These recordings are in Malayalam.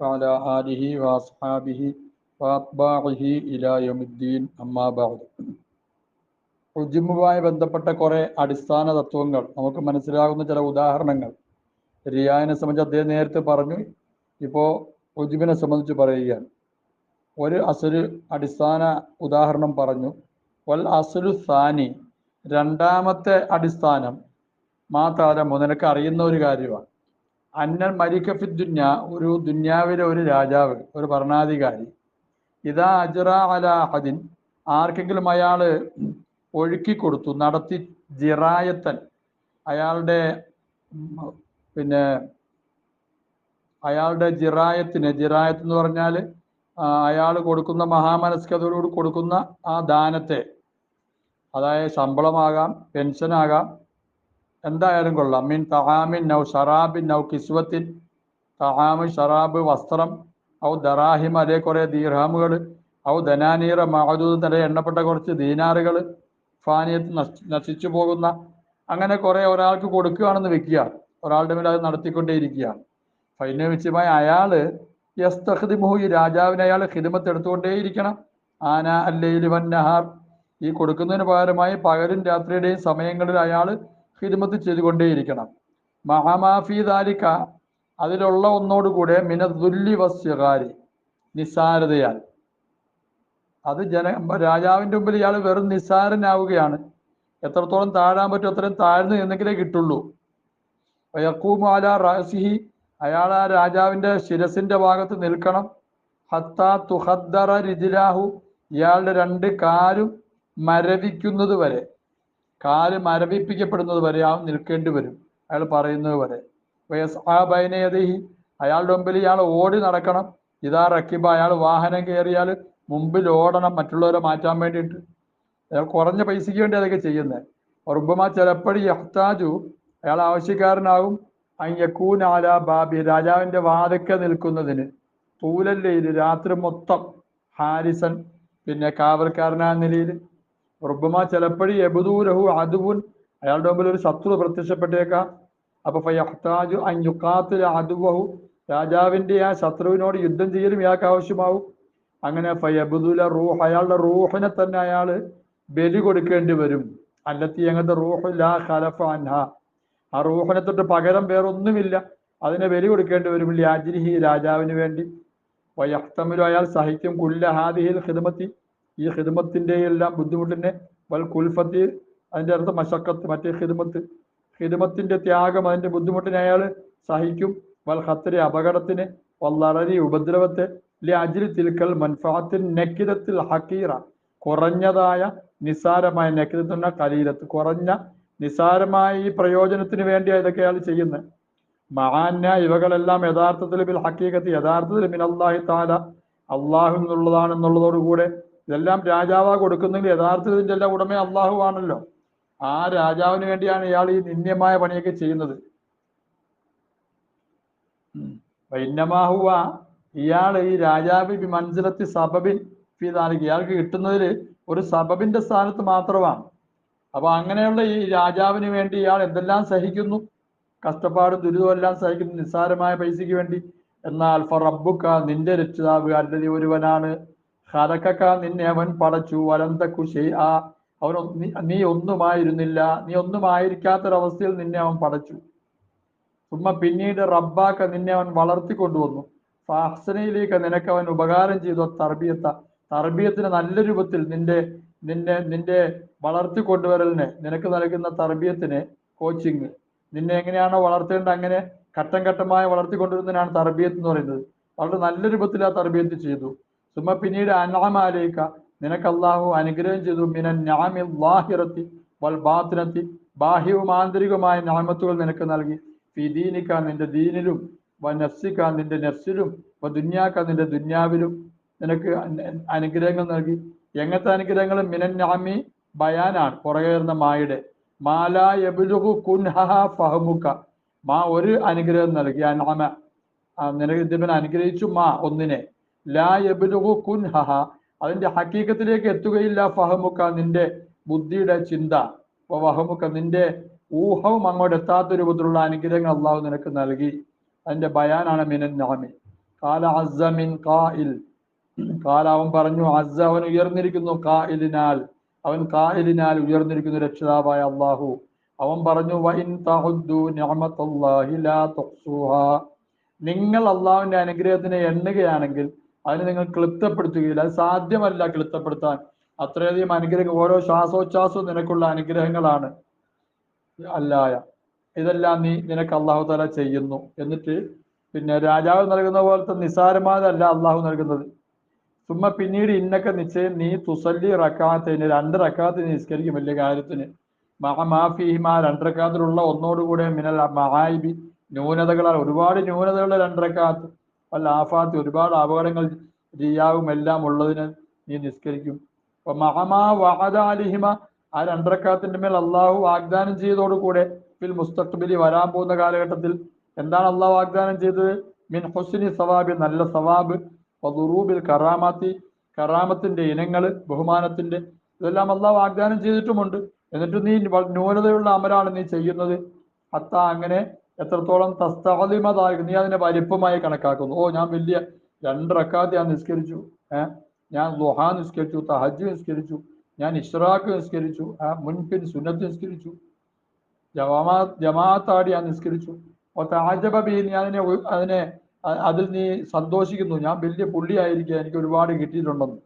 وعلى آله وأصحابه وأتباعه إلى يوم الدين أما بعد ഉജ്ജുമുമായി ബന്ധപ്പെട്ട കുറെ അടിസ്ഥാന തത്വങ്ങൾ നമുക്ക് മനസ്സിലാകുന്ന ചില ഉദാഹരണങ്ങൾ റിയാനെ സംബന്ധിച്ച് അദ്ദേഹം നേരത്തെ പറഞ്ഞു ഇപ്പോൾ ഉജുബിനെ സംബന്ധിച്ച് പറയുകയാണ് ഒരു അസുര് അടിസ്ഥാന ഉദാഹരണം പറഞ്ഞു വൽ അസുലു സാനി രണ്ടാമത്തെ അടിസ്ഥാനം മാത്രമോ നിനക്ക് അറിയുന്ന ഒരു കാര്യമാണ് അന്നൽ മരിക്കഫി ദുന്യ ഒരു ദുന്യാവിലെ ഒരു രാജാവ് ഒരു ഭരണാധികാരി. ഇതാ അജറ അല അഹദിൻ ആർക്കെങ്കിലും അയാൾ ഒഴുക്കി കൊടുത്തു നടത്തി ജിറായത്തൻ അയാളുടെ പിന്നെ അയാളുടെ ജിറായത്തിന് ജിറായത്ത് എന്ന് പറഞ്ഞാൽ അയാൾ കൊടുക്കുന്ന മഹാമനസ്കതയോട് കൊടുക്കുന്ന ആ ദാനത്തെ അതായത് ശമ്പളമാകാം പെൻഷനാകാം എന്തായാലും കൊള്ളാം. മീൻ തഹാമിൻ നൗ ഷറാബിൻ നൗ കിസ്വത്തിൻ. തഹാമ് ഷറാബ് വസ്ത്രം ഔ ദറാഹിം അതേ കുറേ ദീർഹാമുകൾ ഔ ധനാനീറ മഹദൂദ് തല എണ്ണപ്പെട്ട കുറച്ച് ദീനാറുകൾ ഫാനിയത്ത് നശി നശിച്ചു പോകുന്ന അങ്ങനെ കുറേ ഒരാൾക്ക് കൊടുക്കുകയാണെന്ന് വെക്കുക. ഒരാളുടെ മേൽ അത് നടത്തിക്കൊണ്ടേയിരിക്കുകയാണ് ഫൈന വെച്ചുമായ അയാൾ യസ്തഖ്ദിമുഹു ഈ രാജാവിനെ അയാൾ ഹിദമത്ത് എടുത്തുകൊണ്ടേയിരിക്കണം. ആന അല്ലയിൽ വന്നഹാർ ഈ കൊടുക്കുന്നതിന് പകരമായി പകലും രാത്രിയുടെയും സമയങ്ങളിൽ അയാൾ ഹിദമത്ത് ചെയ്തുകൊണ്ടേയിരിക്കണം. മഹാമാഫി ദാലിക്ക അതിലുള്ള ഒന്നോടുകൂടെ മിനദുല്ലി വസ്യകാരി നിസ്സാരതയാൽ. അത് ജന രാജാവിന്റെ മുമ്പിൽ ഇയാൾ വെറും നിസ്സാരനാവുകയാണ്. എത്രത്തോളം താഴാൻ പറ്റും അത്രയും താഴ്ന്നു എന്നെങ്കിലേ കിട്ടുള്ളൂ. യക്കൂമാല റാസിഹി അയാൾ ആ രാജാവിന്റെ ശിരസിന്റെ ഭാഗത്ത് നിൽക്കണം. ഹത്താ തുഹദ്ദറ രിജിലാഹു ഇയാളുടെ രണ്ട് കാലും മരവിക്കുന്നത് വരെ. കാൽ മരവിപ്പിക്കപ്പെടുന്നത് വരെ ആ നിൽക്കേണ്ടി വരും. അയാൾ പറയുന്നത് വരെ. വയസ്ബൈനയതഹി അയാളുടെ മുമ്പിൽ ഇയാൾ ഓടി നടക്കണം. ഇതാ റക്കിബ. അയാൾ വാഹനം കയറിയാൽ മുമ്പിൽ ഓടണം. മറ്റുള്ളവരെ മാറ്റാൻ വേണ്ടിയിട്ട്. അയാൾ കുറഞ്ഞ പൈസയ്ക്ക് വേണ്ടി അതൊക്കെ ചെയ്യുന്നത് ഉറുബമ ചിലപ്പോഴും യഹ്താജു. അയാൾ ആവശ്യക്കാരനാകും. അയ്യക്കൂൻ ആല ബാബി. രാജാവിന്റെ വാതക്ക നിൽക്കുന്നതിന്. തൂലല്ലയിൽ രാത്രി മൊത്തം ഹാരിസൺ. പിന്നെ കാവൽക്കാരനായ നിലയിൽ റുബമ ചിലപ്പോഴും എബുദൂരഹു അതുവുൻ അയാളുടെ മുമ്പിൽ ഒരു ശത്രു പ്രത്യക്ഷപ്പെട്ടേക്കാം. അപ്പൊ ഫയഹ്താജു അയ്യുക്കാത്തിൽ അതുവഹു രാജാവിന്റെ ആ ശത്രുവിനോട് യുദ്ധം ചെയ്യലും ഇയാൾക്ക് ആവശ്യമാവും. അങ്ങനെ ഫയബുദുല റൂഹ് അയാളുടെ റൂഹിനെ തന്നെ അയാൾ ബലി കൊടുക്കേണ്ടി വരും. അല്ലത്തി അങ്ങനത്തെ റൂഹ് ലാ ഖലഫ അൻഹ. ആ റൂഹിനെ തൊട്ട് പകരം വേറൊന്നുമില്ല. അതിനെ ബലി കൊടുക്കേണ്ടി വരും. ലാജിരിഹി രാജാവിന് വേണ്ടി. വയഹ്തമിലും അയാൾ സഹിക്കും. കുല്ല ഹാദിഹിൽ ഹിദമത്തി ഈ ഹിദ്മത്തിന്റെ എല്ലാം ബുദ്ധിമുട്ടിനെ വൽ കുൽഫത്തി അതിന്റെ അർത്ഥം മശക്കത്ത് മറ്റേ ഹിദമത്ത് ഹിദ്മത്തിന്റെ ത്യാഗം അതിന്റെ ബുദ്ധിമുട്ടിനെ അയാൾ സഹിക്കും. വൽ ഹത്തരി അപകടത്തിന് വല്ലറി ഉപദ്രവത്തെ. ലി അജിൽ തിൽക്കൽ മൻഫാത്തിൻ നക്കിതത്തിൽ ഹക്കീറ കുറഞ്ഞതായ നിസാരമായ നക്കിരത്തുന്ന കലീരത്ത് കുറഞ്ഞ നിസാരമായ ഈ പ്രയോജനത്തിന് വേണ്ടിയാണ് ഇതൊക്കെ അയാൾ ചെയ്യുന്നത് മഹാന്യ ഇവകളെല്ലാം യഥാർത്ഥത്തിൽ ബിൽ ഹക്കീകത്ത് യഥാർത്ഥത്തിൽ മിനല്ലാഹി താല അള്ളാഹു എന്നുള്ളതാണെന്നുള്ളതോടുകൂടെ ഇതെല്ലാം രാജാവാ കൊടുക്കുന്നെങ്കിൽ യഥാർത്ഥത്തിൽ ഇതിന്റെ എല്ലാം ഉടമ അള്ളാഹു ആണല്ലോ. ആ രാജാവിന് വേണ്ടിയാണ് ഇയാൾ ഈ നിന്ദ്യമായ പണിയൊക്കെ ചെയ്യുന്നത്. വൈന്നമാഹുവ ഇയാൾ ഈ രാജാവ് മൻസിലത്തി സബബിൻ ഫിദാലിക്ക് ഇയാൾക്ക് കിട്ടുന്നതിൽ ഒരു സബബിന്റെ സ്ഥാനത്ത് മാത്രമാണ്. അപ്പൊ അങ്ങനെയുള്ള ഈ രാജാവിന് വേണ്ടി ഇയാൾ എന്തെല്ലാം സഹിക്കുന്നു? കഷ്ടപ്പാടും ദുരിതവും എല്ലാം സഹിക്കുന്നു നിസ്സാരമായ പൈസയ്ക്ക് വേണ്ടി. എന്നാൽ ഫറബുക്ക നിന്റെ രക്ഷിതാവ് അല്ലെങ്കിൽ ഒരുവനാണ്. ഹലക്കക്ക നിന്നെ അവൻ പടച്ചു വലന്തക്കു ആ അവൻ നീ- ഒന്നുമായിരുന്നില്ല. നീ ഒന്നുമായിരിക്കാത്തൊരവസ്ഥയിൽ നിന്നെ അവൻ പടച്ചു. ഉമ്മ പിന്നീട് റബ്ബാക്ക നിന്നെ അവൻ വളർത്തി കൊണ്ടുവന്നു. ഫാഹ്സനയിലേക്ക് നിനക്ക് അവൻ ഉപകാരം ചെയ്തു. തർബിയത്ത തർബിയത്തിന് നല്ല രൂപത്തിൽ നിന്റെ നിന്നെ നിന്റെ വളർത്തി കൊണ്ടുവരലിനെ നിനക്ക് നൽകുന്ന തർബിയത്തിന് കോച്ചിങ്. നിന്നെ എങ്ങനെയാണോ വളർത്തേണ്ടത് അങ്ങനെ ഘട്ടം ഘട്ടമായി വളർത്തിക്കൊണ്ടിരുന്നതിനാണ് തർബിയത്ത് എന്ന് പറയുന്നത്. വളരെ നല്ല രൂപത്തിൽ ആ തർബിയത്ത് ചെയ്തു. സുമ പിന്നീട് അനാമാലേക്ക നിനക്ക് അള്ളാഹു അനുഗ്രഹം ചെയ്തു. മിനൻ ഞാമിൽ ലാഹിറത്തി വൽ ബാത്തിനത്തി. ബാഹ്യവും ആന്തരികവുമായ ഞാമത്തുകൾ നിനക്ക് നൽകി. ഫിദീനിക്ക നിന്റെ ദീനിലും വ നഫ്സിക്ക നിന്റെ നഫ്സിലും വ ദുന്യാക്ക നിന്റെ ദുന്യാവിലും നിനക്ക് അന- അനുഗ്രഹങ്ങൾ നൽകി. എങ്ങനത്തെ അനുഗ്രഹങ്ങൾ? മിനൻ ഞാമി ബയാനാണ്. പുറകെ വരുന്ന മായുടെ മാല എബുലുഹു കുൻഹ ഫഹമുക്ക. മാ ഒരു അനുഗ്രഹം നൽകി. അനാമ നിനക്ക് ഇതിനെ അനുഗ്രഹിച്ചു മാ ഒന്നിനെ. ലാ യബുലുഹു കുൻഹ അതിന്റെ ഹക്കീക്കത്തിലേക്ക് എത്തുകയില്ല ഫഹമുക്ക നിന്റെ ബുദ്ധിയുടെ ചിന്ത. വഹമുക്ക നിന്റെ ഊഹവും അങ്ങോട്ട് എത്താത്ത രൂപത്തിലുള്ള അനുഗ്രഹങ്ങൾ അള്ളാഹു നിനക്ക് നൽകി. അതിന്റെ ബയാനാണ് മിനൻ നാമി കാല അസമിൻ മിൻ കായിൽ കാല അവൻ പറഞ്ഞു അസ അവൻ ഉയർന്നിരിക്കുന്നു കായിലിനാൽ അവൻ കായിലിനാൽ ഉയർന്നിരിക്കുന്നു രക്ഷിതാവായ അള്ളാഹു. അവൻ പറഞ്ഞു നിങ്ങൾ അള്ളാഹുവിന്റെ അനുഗ്രഹത്തിനെ എണ്ണുകയാണെങ്കിൽ അതിന് നിങ്ങൾ ക്ലിപ്തപ്പെടുത്തുകയില്ല അത് സാധ്യമല്ല ക്ലിപ്തപ്പെടുത്താൻ അത്രയധികം അനുഗ്രഹം ഓരോ ശ്വാസോച്ഛ്വാസവും നിനക്കുള്ള അനുഗ്രഹങ്ങളാണ്. അല്ലായ. ഇതെല്ലാം നീ നിനക്ക് അള്ളാഹു തല ചെയ്യുന്നു. എന്നിട്ട് പിന്നെ രാജാവ് നൽകുന്ന പോലത്തെ നിസാരമായതല്ല അള്ളാഹു നൽകുന്നത്. ചുമ്മാ പിന്നീട് ഇന്നൊക്കെ നിശ്ചയം നീ തുസല്ലി റക്കാത്തിന് രണ്ട് റക്കാത്ത് നീ നിസ്കരിക്കും വലിയ കാര്യത്തിന്. മഹമാഫിഹിമ രണ്ട് റക്കാത്തിലുള്ള ഒന്നോടുകൂടെ മിനൽ മഹായിബി ന്യൂനതകളാൽ ഒരുപാട് ന്യൂനതകളുടെ രണ്ട് റക്കാത്ത് വല്ല ആഫാത്ത് ഒരുപാട് അപകടങ്ങൾ റിയാവും എല്ലാം ഉള്ളതിന് നീ നിസ്കരിക്കും. അപ്പൊ മഹമാ വഹദാലിഹിമ ആ രണ്ടരക്കാത്തിന്റെ മേൽ അള്ളാഹു വാഗ്ദാനം ചെയ്തതോടുകൂടെ ഫിൽ മുസ്തഖ്ബിലി വരാൻ പോകുന്ന കാലഘട്ടത്തിൽ എന്താണ് അള്ളാഹു വാഗ്ദാനം ചെയ്തത്? മിൻ ഹുസ്നി സവാബി നല്ല സവാബ്. വദുറൂബിൽ കറാമാത്തി കറാമത്തിന്റെ ഇനങ്ങൾ ബഹുമാനത്തിന്റെ ഇതെല്ലാം അള്ളാഹു വാഗ്ദാനം ചെയ്തിട്ടുമുണ്ട്. എന്നിട്ട് നീ ന്യൂനതയുള്ള അമലാണ് നീ ചെയ്യുന്നത്. അത്ത അങ്ങനെ എത്രത്തോളം തസ്താലിമതായിരിക്കും നീ അതിനെ വലിപ്പമായി കണക്കാക്കുന്നു. ഓ ഞാൻ വലിയ രണ്ട് റക്കാത്ത് ഞാൻ നിസ്കരിച്ചു. ഏഹ് ഞാൻ ലുഹാ നിസ്കരിച്ചു തഹജ് നിസ്കരിച്ചു ഞാൻ ഇഷ്റാഖ് നിസ്കരിച്ചു ആ മുൻപിൻ സുന്നത്ത് നിസ്കരിച്ചു ജമാ ജമാഅത്താടി ഞാൻ നിസ്കരിച്ചു. ഓ താജബി നീ അതിനെ അതിനെ അതിൽ നീ സന്തോഷിക്കുന്നു. ഞാൻ വലിയ പുള്ളിയായിരിക്കുക എനിക്ക് ഒരുപാട് കിട്ടിയിട്ടുണ്ടെന്ന്.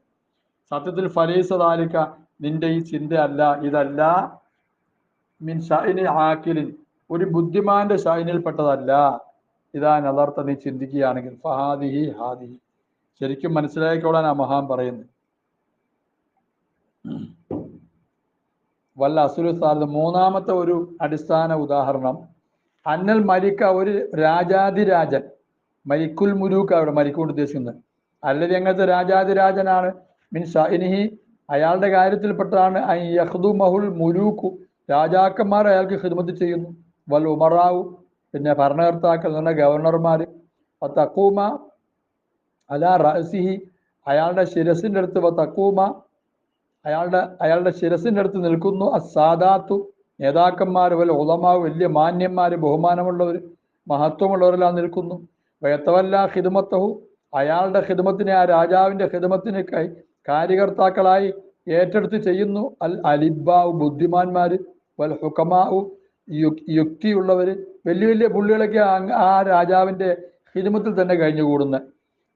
സത്യത്തിൽ ഫലീസതാലിക്ക നിന്റെ ഈ ചിന്തയല്ല ഇതല്ല. മിൻ ഷൈനി ആക്കിലിൻ ഒരു ബുദ്ധിമാന്റെ ഷൈനിൽപ്പെട്ടതല്ല ഇതാ നദർത്ത നീ ചിന്തിക്കുകയാണെങ്കിൽ ഫഹാദിഹി ഹാദിഹി. ശരിക്കും മനസ്സിലാക്കിക്കോളാൻ ആ മഹാൻ പറയുന്നത് വല്ല അസുര സാറിന് മൂന്നാമത്തെ ഒരു അടിസ്ഥാന ഉദാഹരണം. അന്നൽ മലിക്ക ഒരു രാജാതിരാജൻ മരിക്കുൽ മുലൂക്ക് അവിടെ മരിക്കൊണ്ട് ഉദ്ദേശിക്കുന്നത്. അല്ലെങ്കിൽ എങ്ങനത്തെ രാജാതിരാജനാണ് മീൻസ് ഷൈനിഹി അയാളുടെ കാര്യത്തിൽപ്പെട്ടാണ് യഹ്ദു മഹുൽ മുലൂക്കു. രാജാക്കന്മാർ അയാൾക്ക് ഹിദ്മത്ത് ചെയ്യുന്നു. വൽ ഉമറാവു പിന്നെ ഭരണകർത്താക്കൾ എന്ന് പറഞ്ഞ ഗവർണർമാർ തക്കൂമ അലാ റസിഹി അയാളുടെ ശിരസിന്റെ അടുത്ത് തക്കൂമ അയാളുടെ അയാളുടെ ശിരസിന്റെ അടുത്ത് നിൽക്കുന്നു. അസാദാത്തു നേതാക്കന്മാർ വല്ല ഉളമാവ് വലിയ മാന്യന്മാർ ബഹുമാനമുള്ളവർ മഹത്വമുള്ളവരെല്ലാം നിൽക്കുന്നു. വയത്തവല്ല ഹിദുമത്തഹു അയാളുടെ ഹിദുമത്തിനെ ആ രാജാവിന്റെ ഹിദമത്തിന് കൈ കാര്യകർത്താക്കളായി ഏറ്റെടുത്ത് ചെയ്യുന്നു. അൽ അലിബാവു ബുദ്ധിമാന്മാർ വൽ ഹുക്കമാവു യുക്തിയുള്ളവര് വലിയ വലിയ പുള്ളികളൊക്കെ ആ- ആ രാജാവിന്റെ ഹിദമത്തിൽ തന്നെ കഴിഞ്ഞുകൂടുന്നത്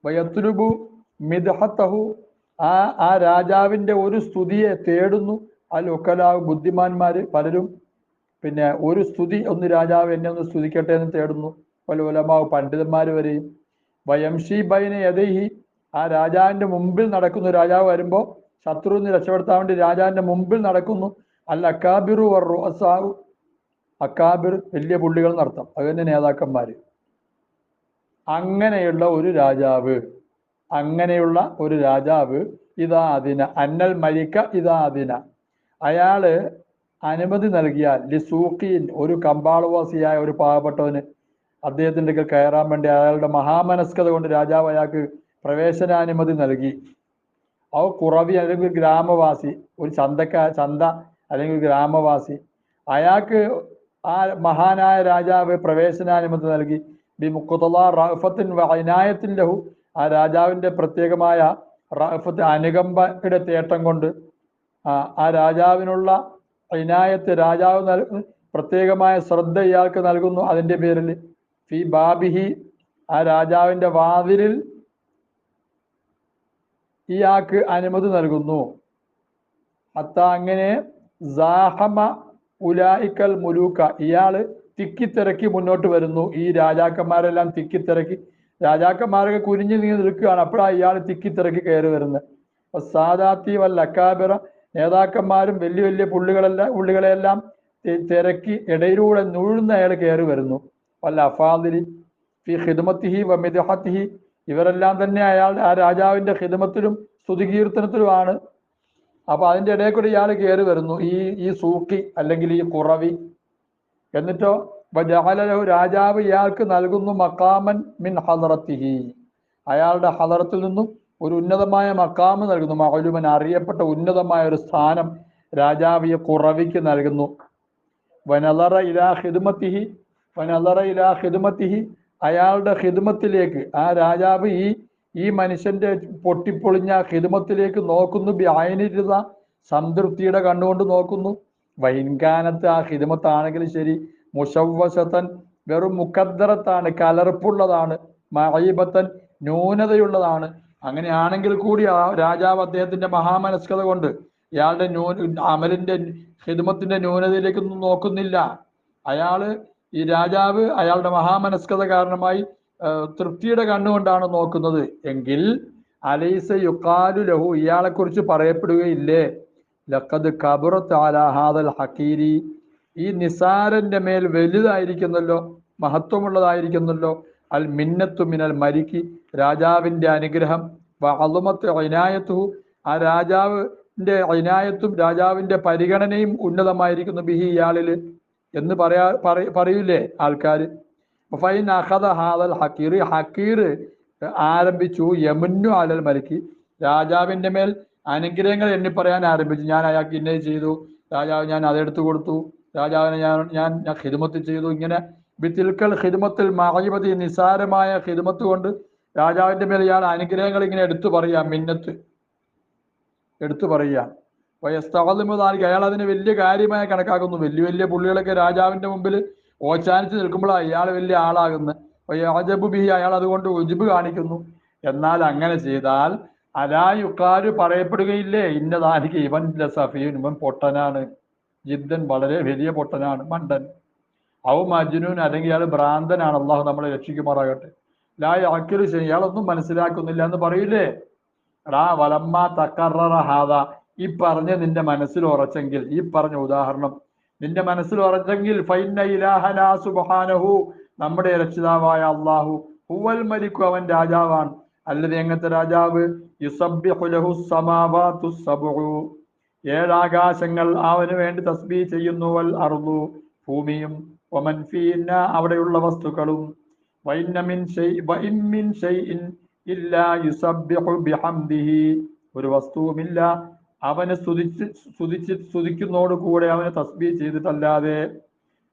വയത്തുരുബു മിദഹത്തഹു. ആ ആ രാജാവിന്റെ ഒരു സ്തുതിയെ തേടുന്നു. അൽ ഒക്കലാവ് ബുദ്ധിമാന്മാര് പലരും. പിന്നെ ഒരു സ്തുതി ഒന്ന് രാജാവ് എന്നെ ഒന്ന് സ്തുതിക്കട്ടെ എന്ന് തേടുന്നു. പല ഉലമാവ് പണ്ഡിതന്മാർ വരെയും. വയംഷി ബൈന യദൈഹി. ആ രാജാവിന്റെ മുമ്പിൽ നടക്കുന്നു രാജാവ് വരുമ്പോൾ ശത്രുവിന് രക്ഷപ്പെടുത്താൻ വേണ്ടി രാജാവിന്റെ മുമ്പിൽ നടക്കുന്നു. അല്ല അക്കാബിറു വർ റുഅസാഉ. അക്കാബിർ വലിയ പുള്ളികൾ നടത്താം. അതിന്റെ നേതാക്കന്മാർ അങ്ങനെയുള്ള ഒരു രാജാവ് അങ്ങനെയുള്ള ഒരു രാജാവ് ഇതാ അതിന അന്നൽ മരിക്ക ഇതാ അതിന. അയാൾ അനുമതി നൽകിയാൽ ലിസൂഖീൻ ഒരു കമ്പാളവാസിയായ ഒരു പാവപ്പെട്ടവന് അദ്ദേഹത്തിന്റെ കയറാൻ വേണ്ടി അയാളുടെ മഹാമനസ്കത കൊണ്ട് രാജാവ് അയാൾക്ക് പ്രവേശനാനുമതി നൽകി. അവ കുറവി അല്ലെങ്കിൽ ഗ്രാമവാസി ഒരു ചന്തക്ക ചന്ത അല്ലെങ്കിൽ ഗ്രാമവാസി. അയാൾക്ക് ആ മഹാനായ രാജാവ് പ്രവേശനാനുമതി നൽകി. ബി മുക്കുത്തല റഫത്തിൻ വൈനായത്തിൻ ലഹു. ആ രാജാവിന്റെ പ്രത്യേകമായ റഫത്ത് അനുകമ്പയുടെ തേട്ടം കൊണ്ട് ആ രാജാവിനുള്ള ഇനായത്ത് രാജാവ് നൽ പ്രത്യേകമായ ശ്രദ്ധ ഇയാൾക്ക് നൽകുന്നു അതിന്റെ പേരിൽ. ഫി ബാബിഹി ആ രാജാവിന്റെ വാതിലിൽ ഇയാൾക്ക് അനുമതി നൽകുന്നു. അത്ത അങ്ങനെ സാഹമ ഉലായിക്കൽ മുലൂക്ക. ഇയാൾ തിക്കിത്തിരക്കി മുന്നോട്ട് വരുന്നു. ഈ രാജാക്കന്മാരെല്ലാം തിക്കിത്തിരക്കി. രാജാക്കന്മാരൊക്കെ കുനിഞ്ഞു നീ നിൽക്കുകയാണ്. അപ്പോഴാണ് ഇയാൾ തിക്കിത്തിരക്കി കയറി വരുന്നത്. അപ്പൊ സാദാത്തി വല്ല അക്കാബിറ നേതാക്കന്മാരും വലിയ വലിയ പുള്ളികളെല്ലാം പുള്ളികളെല്ലാം തിരക്കി ഇടയിലൂടെ നുഴുന്ന അയാൾ കയറി വരുന്നു. വല്ല അഫാദിലി ഫി ഹിദ്മത്തിഹി വ ഇവരെല്ലാം തന്നെ അയാളുടെ ആ രാജാവിന്റെ ഹിദ്മത്തിലും സ്തുതികീർത്തനത്തിലുമാണ് അപ്പൊ അതിന്റെ ഇടയിൽ കൂടി ഇയാൾ കയറി വരുന്നു. ഈ ഈ സൂക്കി അല്ലെങ്കിൽ ഈ കുറവി. എന്നിട്ടോ ജഹലഹു രാജാവ് ഇയാൾക്ക് നൽകുന്നു മക്കാമൻ മിൻ ഹദറത്തിഹി. അയാളുടെ ഹദറത്തിൽ നിന്നും ഒരു ഉന്നതമായ മക്കാമ് നൽകുന്നു. മഹലുമൻ അറിയപ്പെട്ട ഉന്നതമായ ഒരു സ്ഥാനം രാജാവ് ഈ കുറവിക്ക് നൽകുന്നു. വനലറ ഇലാ ഹിദ്മത്തിഹി വനലറ ഇലാ ഹിദ്മത്തിഹി അയാളുടെ ഹിദ്മത്തിലേക്ക് ആ രാജാവ് ഈ ഈ മനുഷ്യന്റെ പൊട്ടിപ്പൊളിഞ്ഞ ഹിദ്മത്തിലേക്ക് നോക്കുന്നു ബ്യായനിരുത സംതൃപ്തിയുടെ കണ്ണുകൊണ്ട് നോക്കുന്നു. വൈൻകാനത്ത് ആ ഹിദ്മത്താണെങ്കിലും ശരി മുഷവശത്തൻ വെറും മുഖദ്ദറത്താണ് കലർപ്പുള്ളതാണ് മഹീബത്തൻ ന്യൂനതയുള്ളതാണ്. അങ്ങനെയാണെങ്കിൽ കൂടി ആ രാജാവ് അദ്ദേഹത്തിന്റെ മഹാമനസ്കത കൊണ്ട് ഇയാളുടെ ന്യൂ അമലിന്റെ ഹിദ്മത്തിന്റെ ന്യൂനതയിലേക്കൊന്നും നോക്കുന്നില്ല. അയാൾ ഈ രാജാവ് അയാളുടെ മഹാമനസ്കത കാരണമായി തൃപ്തിയുടെ കണ്ണുകൊണ്ടാണ് നോക്കുന്നത്. എങ്കിൽ അലൈസ യുക്കാലു ലഹു ഇയാളെ കുറിച്ച് പറയപ്പെടുകയില്ലേ? ലക്കത് കബുറത്ത് ആലാഹാദൽ ഹക്കീരി ഈ നിസാരന്റെ മേൽ വലുതായിരിക്കുന്നല്ലോ മഹത്വമുള്ളതായിരിക്കുന്നല്ലോ. അൽ മിന്നത്തു മിനൽ മരിക്ക് രാജാവിന്റെ അനുഗ്രഹം. വഅളുമത്ത് അനായത്തു ആ രാജാവിന്റെ ഇനായത്തും രാജാവിന്റെ പരിഗണനയും ഉന്നതമായിരിക്കുന്നു ബിഹി ഇയാളിൽ എന്ന് പറയാ പറ- പറയൂലേ ആൾക്കാർ ഹക്കീർ. ഹക്കീർ ആരംഭിച്ചു യമുന്നു അലൽ മലിക്ക് രാജാവിന്റെ മേൽ അനുഗ്രഹങ്ങൾ എണ്ണി പറയാൻ ആരംഭിച്ചു. ഞാൻ അയാൾക്ക് ഇന്നത് ചെയ്തു. രാജാവ് ഞാൻ അതെടുത്തു കൊടുത്തു. രാജാവിനെ ഞാൻ ഞാൻ ഞാൻ ഹിദ്മത്ത് ചെയ്തു. ഇങ്ങനെ ബിത്തിൽക്കൽ ഹിദ്മത്തിൽ മഹീബത്തി നിസാരമായ ഹിദ്മത്ത് കൊണ്ട് രാജാവിന്റെ മേൽ ഇയാൾ അനുഗ്രഹങ്ങൾ ഇങ്ങനെ എടുത്തു പറയാം മിന്നത്ത്. എടുത്തു പറയാം വയസ്താകുമ്പോൾ അയാൾ അതിനെ വലിയ കാര്യമായി കണക്കാക്കുന്നു. വലിയ വലിയ പുള്ളികളൊക്കെ രാജാവിന്റെ മുമ്പിൽ ഓച്ചാനിച്ച് നിൽക്കുമ്പോൾ അയാൾ വലിയ ആളാകുന്നത്. യാജബു ബിഹി അയാൾ അതുകൊണ്ട് ഉജിബ് കാണിക്കുന്നു. എന്നാൽ അങ്ങനെ ചെയ്താൽ അലായുക്കാര് പറയപ്പെടുകയില്ലേ? ഇന്നതാനിക്ക് ഇവൻ ലസഫീൻ ഇവൻ പൊട്ടനാണ്. ജിദ്ദൻ വളരെ വലിയ പൊട്ടനാണ് മണ്ടൻ. ഔ മജ്നൂൻ അല്ലെങ്കിൽ അയാൾ ഭ്രാന്തനാണ്. അള്ളാഹു നമ്മളെ രക്ഷിക്കുമാറാകട്ടെ. ലാ യാക്കിൽ ഇയാളൊന്നും മനസ്സിലാക്കുന്നില്ല എന്ന് പറയില്ലേ റാ വലമ്മ തക്കറ ഹാദ. ഈ പറഞ്ഞ നിന്റെ മനസ്സിൽ ഉറച്ചെങ്കിൽ ഈ പറഞ്ഞ ഉദാഹരണം നിന്റെ മനസ്സിൽ ഉറച്ചെങ്കിൽ ഫൈന നമ്മുടെ രക്ഷിതാവായ അള്ളാഹു ഹുവൽ മലിക്കു അവൻ രാജാവാണ്. അല്ലത് എങ്ങനത്തെ രാജാവ്? ഏഴാകാശങ്ങൾ അവന് വേണ്ടി തസ്ബീ ചെയ്യുന്നു വൽ അർദു. ഭൂമിയും വമൻ ഫീന അവിടെയുള്ള വസ്തുക്കളും. ഒരു വസ്തുവുമില്ല. അവനെ സ്തുതിച്ച് സ്തുതിച്ച് സ്തുതിക്കുന്നതോട് കൂടെ അവനെ തസ്ബീ ചെയ്തിട്ടല്ലാതെ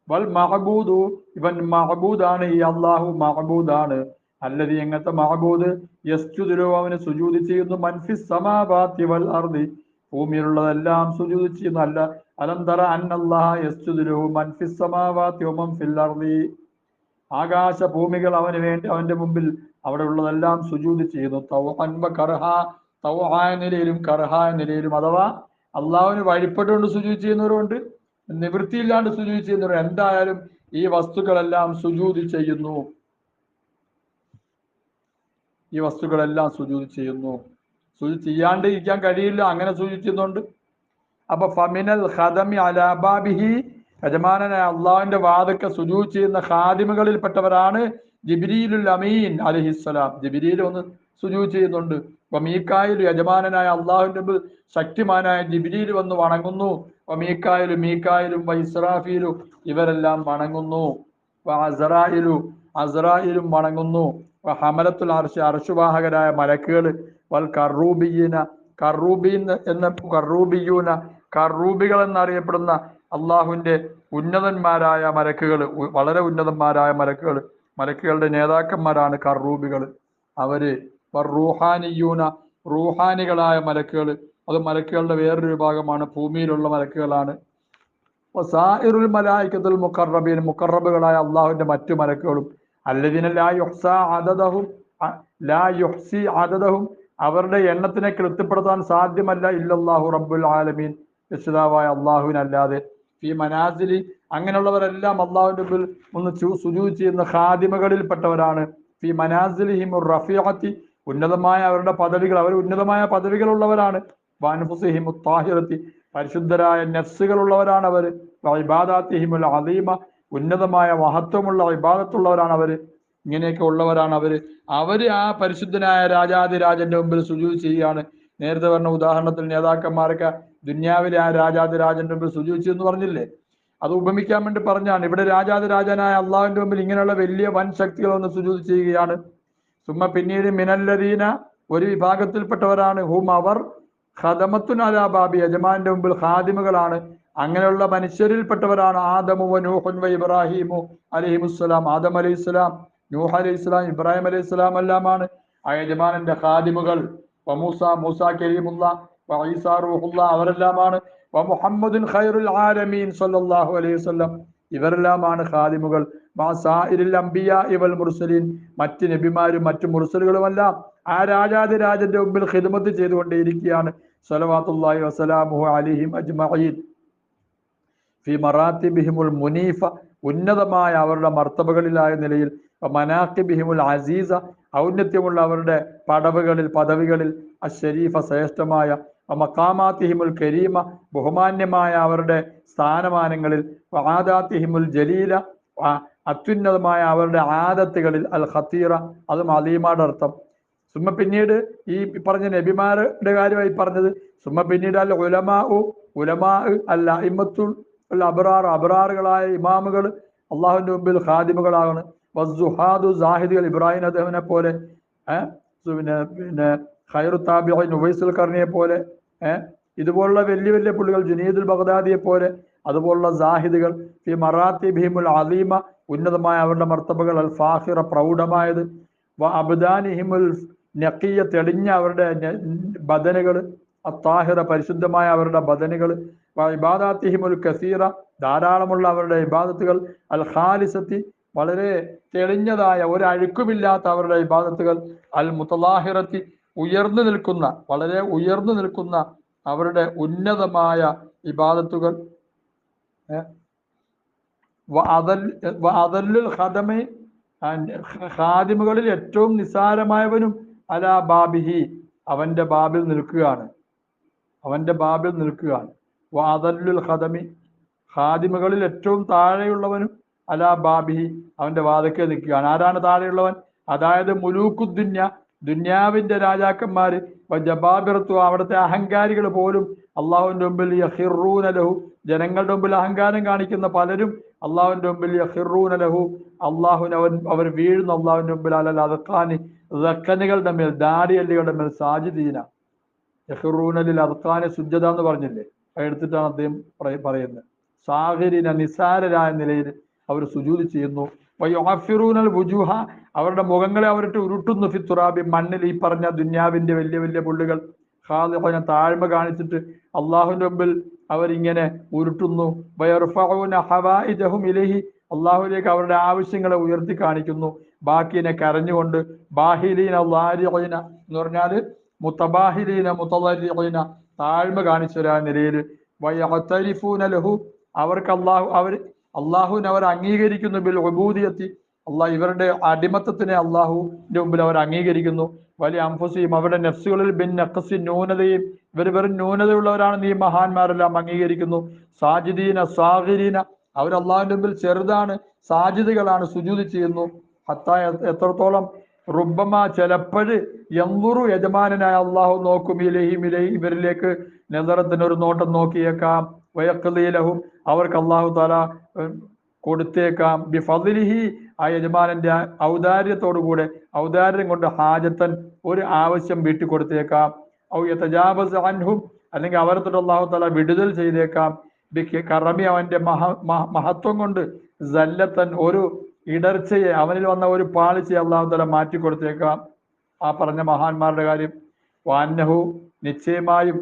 വൽ മഹബൂദു ഇവൻ മഹബൂദാണ് ഈ അള്ളാഹു മഹബൂദാണ്. അല്ലത് എങ്ങനത്തെ മഹബൂദ്? യസ്തുദിലോ അവന് സുജൂതി ചെയ്യുന്നു. മൻഫി സമാബാത്തി വൽ അർദി. ഭൂമിയിലുള്ളതെല്ലാം സുജൂതി ചെയ്യുന്നു. അല്ല അലന്തറ തറ അന്നല്ലാഹ യസ്തുദിലോ മൻഫി സമാവാത്തി ഒമം ഫിൽ അർദി. ആകാശ ഭൂമികൾ അവന് വേണ്ടി അവന്റെ മുമ്പിൽ അവിടെ ഉള്ളതെല്ലാം സുജൂതി ചെയ്യുന്നു. തൗഹൻ വ കർഹ. തൗഹായ നിലയിലും കർഹായ നിലയിലും അഥവാ അള്ളാഹുവിന് വഴിപ്പെട്ടുകൊണ്ട് സുജൂതി ചെയ്യുന്നവരുണ്ട് നിവൃത്തിയില്ലാണ്ട് സുജൂതി ചെയ്യുന്നവർ എന്തായാലും ഈ വസ്തുക്കളെല്ലാം സുജൂതി ചെയ്യുന്നു. ഈ വസ്തുക്കളെല്ലാം സുജൂതി ചെയ്യുന്നു. സുജി ചെയ്യാണ്ട് ഇരിക്കാൻ കഴിയില്ല അങ്ങനെ സൂചിക്കുന്നുണ്ട് അപ്പൊ ഫമിനൽ ഹദമി അലാബാബിഹി യജമാനനായ അള്ളാഹുവിന്റെ വാദക്ക സുജൂ ചെയ്യുന്ന ഖാദിമുകളിൽപ്പെട്ടവരാണ് ജിബിരിയിലുൽ അമീൻ അലഹിസ്സലാം. ജിബിരിയിൽ ഒന്ന് സുജൂ ചെയ്യുന്നുണ്ട്. അപ്പൊ മീക്കായിൽ യജമാനായ അള്ളാഹുവിന്റെ മുമ്പിൽ ശക്തിമാനായ ജിബിരിയിൽ വന്ന് വണങ്ങുന്നു. അപ്പൊ മീക്കായിലും മീക്കായിലും വൈസ്രാഫിയിലും ഇവരെല്ലാം വണങ്ങുന്നു. അസറായിലു അസറായിലും വണങ്ങുന്നു. ഹമലത്തുൽ അർഷ് അർഷുവാഹകരായ മലക്കുകൾ വൽ കറൂബിയീന കറൂബീൻ എന്ന കറൂബിയൂന കറൂബികൾ എന്നറിയപ്പെടുന്ന അള്ളാഹുവിന്റെ ഉന്നതന്മാരായ മലക്കുകൾ വളരെ ഉന്നതന്മാരായ മലക്കുകൾ മലക്കുകളുടെ നേതാക്കന്മാരാണ് കറൂബികൾ അവർ റൂഹാനിയൂന റൂഹാനികളായ മലക്കുകൾ. അത് മലക്കുകളുടെ വേറൊരു വിഭാഗമാണ് ഭൂമിയിലുള്ള മലക്കുകളാണ്. സായിറുൽ മലായിക്കത്തുൽ മുക്കറബീൻ മുക്കറബുകളായ അള്ളാഹുവിന്റെ മറ്റു മലക്കുകളും. അല്ലതിനെ ലാ യുഹ്സ അദദഹും ലാ യുഹ്സി അദദഹും അവരുടെ എണ്ണത്തിനെ കൃത്യപ്പെടുത്താൻ സാധ്യമല്ല ഇല്ലല്ലാഹു റബ്ബുൽ ആലമീൻ രക്ഷിതാവായ അള്ളാഹുവിനല്ലാതെ. ഈ മനാസിലി അങ്ങനെയുള്ളവരെല്ലാം അള്ളാഹുവിന്റെ മുമ്പിൽ ഒന്ന് സുജൂ ചെയ്യുന്ന ഖാദിമകളിൽപ്പെട്ടവരാണ്. ഈ മനാസിലിഹിം റഫീഖത്തി ഉന്നതമായ അവരുടെ പദവികൾ അവർ ഉന്നതമായ പദവികളുള്ളവരാണ്. വാനുഫുസിഹിം താഹിറത്തി പരിശുദ്ധരായ നഫ്സുകളുള്ളവരാണ് അവർ ഇബാദാത്തിഹിമുൽ അലീമ ഉന്നതമായ മഹത്വമുള്ള വിഭാഗത്തുള്ളവരാണ് അവർ ഇങ്ങനെയൊക്കെ ഉള്ളവരാണ് അവർ. അവർ ആ പരിശുദ്ധനായ രാജാതിരാജന്റെ മുമ്പിൽ സുജൂത് ചെയ്യുകയാണ്. നേരത്തെ പറഞ്ഞ ഉദാഹരണത്തിൽ നേതാക്കന്മാരൊക്കെ ദുന്യാവിലെ ആ രാജാതിരാജന്റെ മുമ്പിൽ സുജൂത് എന്ന് പറഞ്ഞില്ലേ? അത് ഉപമിക്കാൻ വേണ്ടി പറഞ്ഞാണ്. ഇവിടെ രാജാതിരാജനായ അള്ളാഹുവിന്റെ മുമ്പിൽ ഇങ്ങനെയുള്ള വലിയ വൻ ശക്തികൾ ഒന്ന് സുജൂത് ചെയ്യുകയാണ്. സുമ്മ പിന്നീട് മിനല്ലദീന ഒരു വിഭാഗത്തിൽപ്പെട്ടവരാണ്. ഹും അവർ ഖദമത്തുൻ ബാബി യജമാന്റെ മുമ്പിൽ ഖാദിമുകളാണ്. അങ്ങനെയുള്ള മനുഷ്യരിൽപ്പെട്ടവരാണ് ആദമു വനൂഹുൻ നൂഹുൻ വ ഇബ്രാഹിമു അലഹിമുസ്സലാം. ആദം അലൈഹി സ്വലാം നൂഹ് അലൈഹി സ്വലാം ഇബ്രാഹിം അലൈഹി സ്വലാം എല്ലാമാണ് ആ യജമാനന്റെ ഖാദിമുകൾ. വ മൂസ മൂസ കരീമുള്ള വ റൂഹുല്ല അവരെല്ലാമാണ്. വ മുഹമ്മദുൻ ഖൈറുൽ ആലമീൻ സല്ലല്ലാഹു അലൈഹി വസല്ലം ഇവരെല്ലാമാണ് ഖാദിമുകൾ. മുർസലീൻ. മറ്റ് നബിമാരും മറ്റു മുർസലുകളുമെല്ലാം ആ രാജാതിരാജന്റെ മുമ്പിൽ ഹിദ്മത്ത് ചെയ്തുകൊണ്ടേയിരിക്കുകയാണ്. സലവാത്തുല്ലാഹി വസ്സലാമു അലിഹിം അജ്മഈൻ. ഫി മറാത്തിബിഹിമുൽ മുനീഫ ഉന്നതമായ അവരുടെ മർത്തബകളിലായ നിലയിൽ മനാക്കിബിഹിമുൽ അസീസ ഔന്നത്യമുള്ള അവരുടെ പടവുകളിൽ പദവികളിൽ അഷരീഫ ശ്രേഷ്ഠമായ മക്കാമാത്തിഹിമുൽ കരീമ ബഹുമാന്യമായ അവരുടെ സ്ഥാനമാനങ്ങളിൽ ആദാത്തിഹിമുൽ ജലീല അത്യുന്നതമായ അവരുടെ ആദത്തുകളിൽ അൽ ഖത്തീറ അതും അലീമാടെ അർത്ഥം. സുമ്മ പിന്നീട് ഈ പറഞ്ഞ നബിമാരുടെ കാര്യമായി പറഞ്ഞത് സുമ്മ പിന്നീട് അൽ ഉലമാ ഉലമാ അല്ല ഇമ്മത്തുൽ അല്ല അബ്രാർ അബ്രാറുകളായ ഇമാമുകൾ അള്ളാഹുവിന്റെ മുമ്പിൽ ഖാദിമുകളാണ്. വസ്സുഹാദു സാഹിദികൾ ഇബ്രാഹിം അദ്ദേഹത്തിനെ പോലെ പിന്നെ പിന്നെ ഖൈറു താബിൻ ഉവൈസുൽ കർണിയെ പോലെ ഇതുപോലുള്ള വലിയ വലിയ പുള്ളികൾ ജുനീദുൽ ബഗ്ദാദിയെ പോലെ അതുപോലുള്ള സാഹിദുകൾ ഈ മറാത്തി ഭീമുൽ അലീമ ഉന്നതമായ അവരുടെ മർത്തബകൾ അൽ ഫാഹിറ പ്രൗഢമായത് അബ്ദാനിഹിമുൽ നക്കിയ തെളിഞ്ഞ അവരുടെ ബദനകൾ അത്താഹിറ പരിശുദ്ധമായ അവരുടെ ബദനുകൾ ഇബാദാത്തിഹിമുൽ കസീറ ധാരാളമുള്ള അവരുടെ ഇബാദത്തുകൾ അൽ ഖാലിസത്തി വളരെ തെളിഞ്ഞതായ ഒരഴുക്കുമില്ലാത്ത അവരുടെ ഇബാദത്തുകൾ അൽ മുത്തലാഹിറത്തി ഉയർന്നു നിൽക്കുന്ന വളരെ ഉയർന്നു നിൽക്കുന്ന അവരുടെ ഉന്നതമായ ഇബാദത്തുകൾ. അതല്ലുൽ ഖദമെ ഖാദിമുകളിൽ ഏറ്റവും നിസാരമായവനും അലാ ബാബിഹി അവന്റെ ബാബിൽ നിൽക്കുകയാണ്. അവന്റെ ബാബിൽ നിൽക്കുകയാണ്. വാദല്ലുൽ ഖദമി ഖാദിമുകളിൽ ഏറ്റവും താഴെയുള്ളവനും അലാ ബാബിഹി അവന്റെ വാതക്കെ നിൽക്കുകയാണ്. ആരാണ് താഴെയുള്ളവൻ? അതായത് മുലൂക്കുദ്ദുന്യ ദുന്യാവിന്റെ രാജാക്കന്മാര് ജബാബിറത്തു അവിടുത്തെ അഹങ്കാരികൾ പോലും അള്ളാഹുവിന്റെ മുമ്പിൽ ജനങ്ങളുടെ മുമ്പിൽ അഹങ്കാരം കാണിക്കുന്ന പലരും അള്ളാഹുവിന്റെ മുമ്പിൽ യഹിറൂന ലഹു. അള്ളാഹുവിന് അവൻ അവർ വീഴുന്ന അള്ളാഹുവിന്റെ മുമ്പിൽ. അല്ലല്ല അതക്കാനി റക്കനുകളുടെ മേൽ ദാടിയല്ലികളുടെ മേൽ സാജിദീന. യഹിറൂനലിൽ അർക്കാനെ സുജത എന്ന് പറഞ്ഞില്ലേ? എടുത്തിട്ടാണ് അദ്ദേഹം പറയുന്നത്. സാഹിരിന നിസാരരായ നിലയിൽ അവർ സുജൂതി ചെയ്യുന്നു. വയോഫിറൂനൽ വുജുഹ അവരുടെ മുഖങ്ങളെ അവരിട്ട് ഉരുട്ടുന്നു. ഫിത്തുറാബി മണ്ണിൽ ഈ പറഞ്ഞ ദുന്യാവിന്റെ വലിയ വലിയ പുള്ളികൾ. ഖാദിഖന താഴ്മ കാണിച്ചിട്ട് അള്ളാഹുവിന്റെ മുമ്പിൽ അവരിങ്ങനെ ഉരുട്ടുന്നു. അള്ളാഹുലേക്ക് അവരുടെ ആവശ്യങ്ങളെ ഉയർത്തി കാണിക്കുന്നു. ബാക്കിനെ കരഞ്ഞുകൊണ്ട് ബാഹിലീന എന്ന് പറഞ്ഞാൽ മുത്തബാഹിലീന മുത്തലീന താഴ്മ കാണിച്ചൊരാ നിലയിൽ. വയത്തരിഫൂന ലഹു. അവർക്ക് അള്ളാഹു അവർ അള്ളാഹുവിനെ അവർ അംഗീകരിക്കുന്നു ബിൽ ഉബൂദിയത്തി. അള്ളാഹ് ഇവരുടെ അടിമത്തത്തിനെ അള്ളാഹുവിന്റെ മുമ്പിൽ അവർ അംഗീകരിക്കുന്നു. വലിയ അംഫസിയും അവരുടെ നെഫ്സുകളിൽ ബിൻ നഖസി ന്യൂനതയും ഇവർ വെറും ന്യൂനതയുള്ളവരാണെന്ന് ഈ മഹാന്മാരെല്ലാം അംഗീകരിക്കുന്നു. സാജിദീന സാഹിരീന അവർ അള്ളാഹുവിന്റെ മുമ്പിൽ ചെറുതാണ് സാജിദുകളാണ് സുജൂതി ചെയ്യുന്നു. ഹത്ത എത്രത്തോളം റുബമ ചിലപ്പോഴ് എന്തുറു യജമാനായ അള്ളാഹു നോക്കും ഇലഹിം ഇലഹി ഇവരിലേക്ക് നെതറത്തിന് ഒരു നോട്ടം നോക്കിയേക്കാം. വയക്കലീലഹും അവർക്ക് അള്ളാഹു താല കൊടുത്തേക്കാം. ബി ഫലിഹി ആ യജമാനന്റെ ഔദാര്യത്തോടുകൂടെ ഔദാര്യം കൊണ്ട് ഹാജത്തൻ ഒരു ആവശ്യം വീട്ടിൽ കൊടുത്തേക്കാം ഔ യതജാബസ് അൻഹും അല്ലെങ്കിൽ അവരെ തൊട്ട് അള്ളാഹു തല വിടുതൽ ചെയ്തേക്കാം. കറമി അവന്റെ മഹ മഹത്വം കൊണ്ട് ജല്ലത്തൻ ഒരു ഇടർച്ചയെ അവനിൽ വന്ന ഒരു പാളിച്ചയെ അള്ളാഹു തല മാറ്റി കൊടുത്തേക്കാം ആ പറഞ്ഞ മഹാന്മാരുടെ കാര്യം. വാന്നഹു നിശ്ചയമായും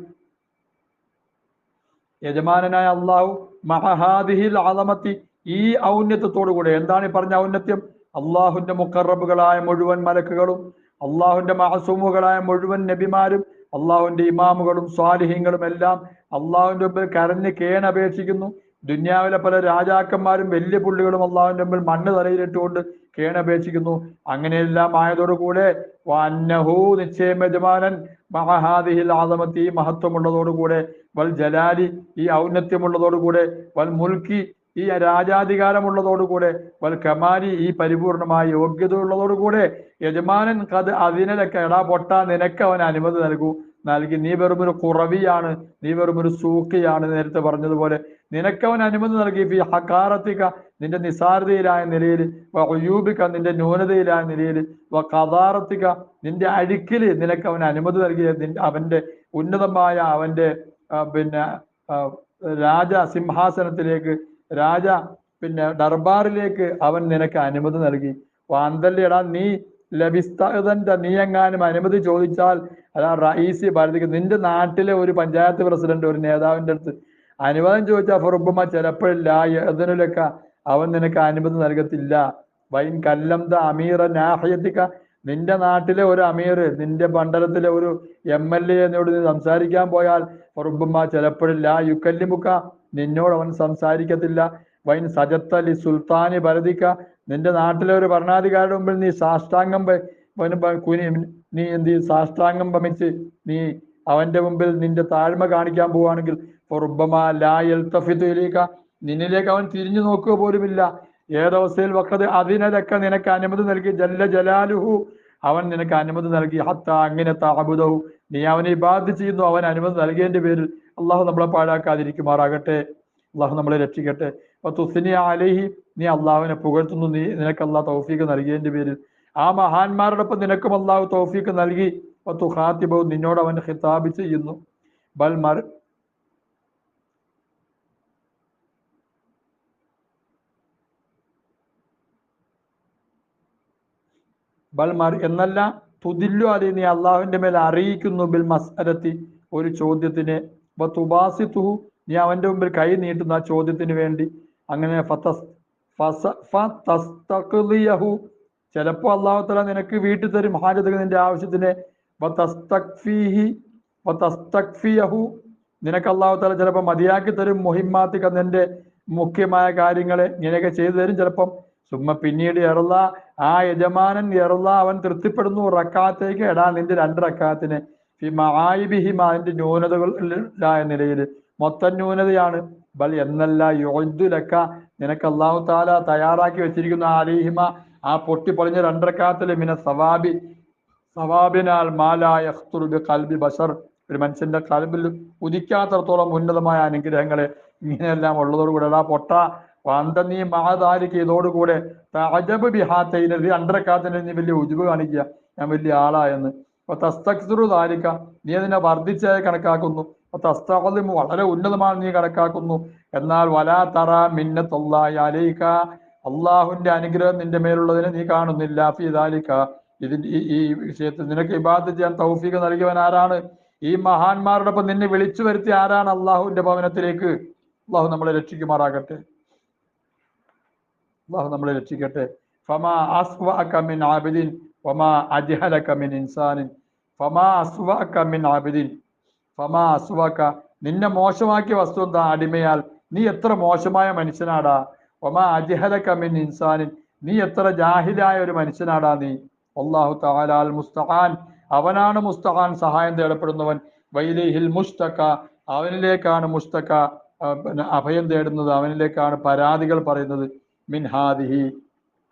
യജമാനനായ അള്ളാഹു മഹഹാദിഹിൽ ആലമത്തി ഈ ഔന്നത്യത്തോടു കൂടെ എന്താണ് ഈ പറഞ്ഞ ഔന്നത്യം? അള്ളാഹുന്റെ മുക്കറബുകളായ മുഴുവൻ മലക്കുകളും അള്ളാഹുന്റെ മഹസൂമുകളായ മുഴുവൻ നബിമാരും അള്ളാഹുവിന്റെ ഇമാമുകളും സ്വാലിഹ്യങ്ങളും എല്ലാം അള്ളാഹുവിന്റെ മുമ്പിൽ കരഞ്ഞ് കേണപേക്ഷിക്കുന്നു. ദുന്യാവിലെ പല രാജാക്കന്മാരും വലിയ പുള്ളികളും അള്ളാഹുവിന്റെ മുമ്പിൽ മണ്ണ് തലയിലിട്ടുകൊണ്ട് കേണപേക്ഷിക്കുന്നു. അങ്ങനെയെല്ലാം ആയതോടുകൂടെ വന്നഹു നിശ്ചയം യജമാനൻ മഹാദിഹിൽ ആദമത്തി മഹത്വമുള്ളതോടുകൂടെ വൽ ജലാലി ഈ ഔന്നത്യമുള്ളതോടുകൂടെ വൽ മുൽക്കി ഈ രാജാധികാരമുള്ളതോടുകൂടെ വൽ കമാലി ഈ പരിപൂർണമായ യോഗ്യത ഉള്ളതോടുകൂടെ യജമാനൻ കത് അതിനൊക്കെ എടാ പൊട്ട നിനക്ക് അവൻ അനുമതി നൽകൂ. നൽകി നീ വെറും ഒരു കുറവിയാണ് നീ വെറും ഒരു സൂക്കിയാണ് നേരത്തെ പറഞ്ഞതുപോലെ നിനക്കവൻ അനുമതി നൽകി ഫി ഹക്കാറത്തിക്ക നിന്റെ നിസാരതയിലായ നിലയിൽ വയൂബിക്ക നിന്റെ ന്യൂനതയിലായ നിലയിൽ വ കഥാറത്തിക്ക നിന്റെ അഴുക്കിൽ നിനക്കവൻ അനുമതി നൽകിയ അവന്റെ ഉന്നതമായ അവന്റെ പിന്നെ രാജ സിംഹാസനത്തിലേക്ക് രാജ പിന്നെ ദർബാറിലേക്ക് അവൻ നിനക്ക് അനുമതി നൽകി. വാന്തല്യടാ നീ ലഭിസ്തന്റെ നീ എങ്ങാനും അനുമതി ചോദിച്ചാൽ അതാ റൈസി ഭാരതിക്ക് നിന്റെ നാട്ടിലെ ഒരു പഞ്ചായത്ത് പ്രസിഡന്റ് ഒരു നേതാവിന്റെ അടുത്ത് അനുവാദം ചോദിച്ചാൽ ഫറുബമ്മ ചിലപ്പോഴില്ല ഏതിനൊക്കെ അവൻ നിനക്ക് അനുമതി നൽകത്തില്ല. വൈൻ കല്ലംത അമീർ നാഹയത്തിക്ക നിന്റെ നാട്ടിലെ ഒരു അമീർ നിന്റെ മണ്ഡലത്തിലെ ഒരു എം എൽ എ എന്നോട് നീ സംസാരിക്കാൻ പോയാൽ ഫറുബമ്മ ചിലപ്പോഴില്ല. യുക്കല്ലിമുക്ക നിന്നോട് അവൻ സംസാരിക്കത്തില്ല. വൈൻ സജത്തലി സുൽത്താനി ഭരതിക്ക നിന്റെ നാട്ടിലെ ഒരു ഭരണാധികാരിയുടെ മുമ്പിൽ നീ സാഷ്ടാംഗം കുനി നീ എന്ത്? സാഷ്ടാംഗം ഭമിച്ച് നീ അവന്റെ മുമ്പിൽ നിന്റെ താഴ്മ കാണിക്കാൻ പോവുകയാണെങ്കിൽ നിന്നിലേക്ക് അവൻ തിരിഞ്ഞു നോക്കുക പോലുമില്ല. ഏതവസ്ഥയിൽ വക്കത് അതിനൊക്കെ നിനക്ക് അനുമതി നൽകി. ജല്ല ജലാലുഹു. അവൻ നിനക്ക് അനുമതി നൽകി. ഹത്ത അങ്ങനെ താബുദവും നീ അവനെ ഇബാദ് ചെയ്യുന്നു. അവൻ അനുമതി നൽകിയതിന്റെ പേരിൽ അള്ളാഹു നമ്മളെ പാഴാക്കാതിരിക്കുമാറാകട്ടെ. അള്ളാഹു നമ്മളെ രക്ഷിക്കട്ടെ. അപ്പൊ തുസിനി അലഹി നീ അള്ളാഹുവിനെ പുകഴ്ത്തുന്നു. നീ നിനക്ക് അള്ളാഹ് തൗഫീഖ് നൽകിയതിന്റെ പേരിൽ. ആ മഹാന്മാരോടൊപ്പം നിനക്കും അള്ളാഹു തൗഫീഖ് നൽകി. പത്തു ഖാത്തിബവും നിന്നോട് അവൻ ഖിതാബ് ചെയ്യുന്നു. ബൽ മർ ബൽ മർ എന്നല്ല തുതില്ലു അലി നീ അള്ളാഹുവിന്റെ മേൽ അറിയിക്കുന്നു ബിൽ മസ്അലത്തി. ഒരു ചോദ്യത്തിനെ തുബാസിത്തുഹു നീ അവന്റെ മുമ്പിൽ കൈ നീട്ടുന്ന ആ ചോദ്യത്തിന് വേണ്ടി. അങ്ങനെ ഫതസ്തഖ്ലിയഹു ചിലപ്പോ അള്ളാഹു തല നിനക്ക് വീട്ടിൽ തരും ഹാജത് നിന്റെ ആവശ്യത്തിന്. നിനക്ക് അള്ളാഹു തല ചിലപ്പോൾ മതിയാക്കി തരും മുഹിമാത്തിക്ക നിന്റെ മുഖ്യമായ കാര്യങ്ങളെ ഇങ്ങനെയൊക്കെ ചെയ്തു തരും. ചിലപ്പം സുമ്മ പിന്നീട് എറുള്ള ആ യജമാനൻ എറുള്ള അവൻ തൃപ്തിപ്പെടുന്നു റക്കാത്തേക്ക് എടാ നിന്റെ രണ്ട് റക്കാത്തിന്. ഫിമായിബിഹിമ അതിന്റെ ന്യൂനതകളായ നിലയിൽ. മൊത്തം ന്യൂനതയാണ്. ബൽ എന്നല്ല യോദ്ദുലക്ക നിനക്ക് അള്ളാഹു താല തയ്യാറാക്കി വെച്ചിരിക്കുന്ന അലിഹിമ ആ പൊട്ടിപ്പൊളിഞ്ഞ രണ്ടരക്കാത്തിലെ മിന സവാബി. സവാബിനാൽ മാലായ കൽബി ബഷർ ഒരു മനുഷ്യന്റെ കൽബിൽ ഉദിക്കാത്തടത്തോളം ഉന്നതമായ അനുഗ്രഹങ്ങളെ ഇങ്ങനെയെല്ലാം ഉള്ളതോടുകൂടെ ആ പൊട്ട. വന്ത നീ മഹാതാരിക്ക് ഇതോടുകൂടെ തഅജബ് ബിഹാത്തൈന ഈ രണ്ടരക്കാത്തിന് നീ വലിയ ഉജുബ് കാണിക്കുക. ഞാൻ വലിയ ആളായെന്ന് അപ്പൊ തസ്തക്സുറു താരിക്ക നീ അതിനെ വർദ്ധിച്ചായി കണക്കാക്കുന്നു. അപ്പൊ തസ്തഖലിമു വളരെ ഉന്നതമാണ് നീ കണക്കാക്കുന്നു. എന്നാൽ വലാ തറ മിന്നത്തൊല്ലായി അലയിക്ക അള്ളാഹുവിന്റെ അനുഗ്രഹം നിന്റെ മേലുള്ളതിനെ നീ കാണുന്നില്ല. ഫി ദാലിക ഇതിന്റെ ഈ വിഷയത്തിൽ നിനക്ക് ഇബാദത്ത് ചെയ്യാൻ തൗഫീഖ് നൽകിയവൻ ആരാണ്? ഈ മഹാന്മാരോടൊപ്പം നിന്നെ വിളിച്ചു വരുത്തി ആരാണ് അള്ളാഹുവിന്റെ ഭവനത്തിലേക്ക്? അള്ളാഹു നമ്മളെ രക്ഷിക്കുമാറാകട്ടെ. അള്ളാഹു നമ്മളെ രക്ഷിക്കട്ടെ. ഫമാ അസ്വഅക മിൻ ആബിദിൻ വമാ അജ്ഹലക മിൻ ഇൻസാനിൻ. ഫമാ അസ്വ മിൻ ആബിദിൻ ഫമാ അസ്വക നിന്നെ മോശമാക്കിയ വസ്തു എന്താ അടിമയാൽ? നീ എത്ര മോശമായ മനുഷ്യനാടാ? വമാ അജ്ഹലക കമിൻ ഇൻസാനിൻ നീ എത്ര ജാഹിലായ ഒരു മനുഷ്യനാടാ നീ? അള്ളാഹു തആലാൽ മുസ്തഖാൻ അവനാണ് മുസ്തഖാൻ സഹായം തേടപ്പെടുന്നവൻ. വൈലിഹിൽ മുസ്തക അവനിലേക്കാണ് മുസ്തക അഭയം തേടുന്നത് അവനിലേക്കാണ് പരാതികൾ പറയുന്നത്. മിൻ ഹാദിഹി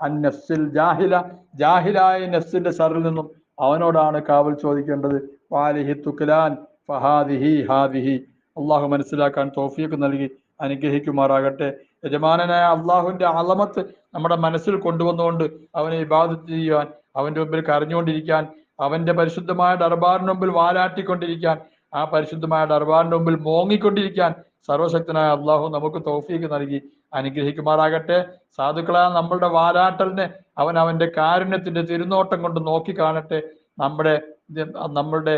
അന്നഫ്സിൽ ജാഹില ജാഹിലായ നഫ്സിന്റെ സറിൽ നിന്നും അവനോടാണ് കാവൽ ചോദിക്കേണ്ടത്. വാലിഹി തുക്ലാൻ ഫഹാദിഹി ഹാദിഹി. അള്ളാഹു മനസ്സിലാക്കാൻ തോഫിയൊക്കെ നൽകി അനുഗ്രഹിക്കുമാറാകട്ടെ. യജമാനനായ അള്ളാഹുവിന്റെ അളമത്ത് നമ്മുടെ മനസ്സിൽ കൊണ്ടുവന്നുകൊണ്ട് അവനെ ഇബാദത്ത് ചെയ്യുവാൻ അവന്റെ മുമ്പിൽ കരഞ്ഞുകൊണ്ടിരിക്കാൻ അവന്റെ പരിശുദ്ധമായ ദർബാറിന് മുമ്പിൽ വാലാട്ടിക്കൊണ്ടിരിക്കാൻ ആ പരിശുദ്ധമായ ദർബാറിന്റെ മുമ്പിൽ മോങ്ങിക്കൊണ്ടിരിക്കാൻ സർവശക്തനായ അള്ളാഹു നമുക്ക് തോഫിക്ക് നൽകി. അനുഗ്രഹിക്കുമാറാകട്ടെ. സാധുക്കളാ നമ്മളുടെ വാലാട്ടലിനെ അവൻ അവന്റെ കാരുണ്യത്തിന്റെ തിരുനോട്ടം കൊണ്ട് നോക്കി കാണട്ടെ. നമ്മുടെ നമ്മളുടെ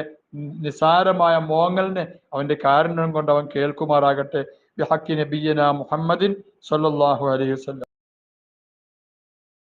നിസാരമായ മോങ്ങലിനെ അവന്റെ കാരുണ്യം കൊണ്ട് അവൻ കേൾക്കുമാറാകട്ടെ. ബിഹക്കി നബിയന മുഹമ്മദിൻ സല്ലാഹു അലൈഹി വസല്ലം.